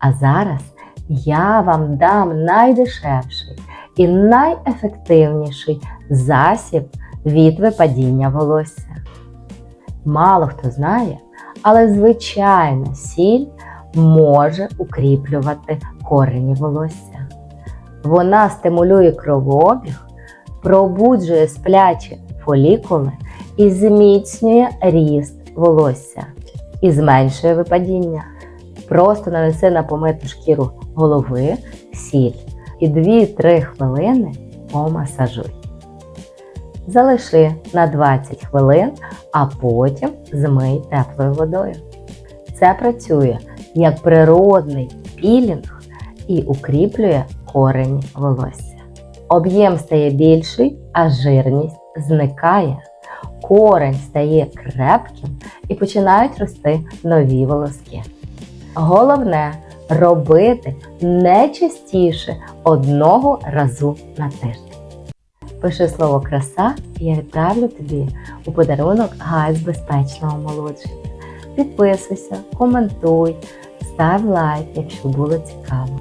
А зараз я вам дам найдешевший і найефективніший засіб від випадіння волосся. Мало хто знає, але звичайна сіль може укріплювати корені волосся. Вона стимулює кровообіг, пробуджує сплячі фолікули і зміцнює ріст волосся і зменшує випадіння. Просто нанеси на помиту шкіру голови сіль і 2-3 хвилини помасажуй. Залиши на 20 хвилин, а потім змий теплою водою. Це працює як природний пілінг і укріплює корені волосся. Об'єм стає більший, а жирність зникає. Корень стає крепким і починають рости нові волоски. Головне робити не частіше одного разу на тиждень. Пиши слово краса, і я відправлю тобі у подарунок гайз безпечного молодження. Підписуйся, коментуй, став лайк, якщо було цікаво.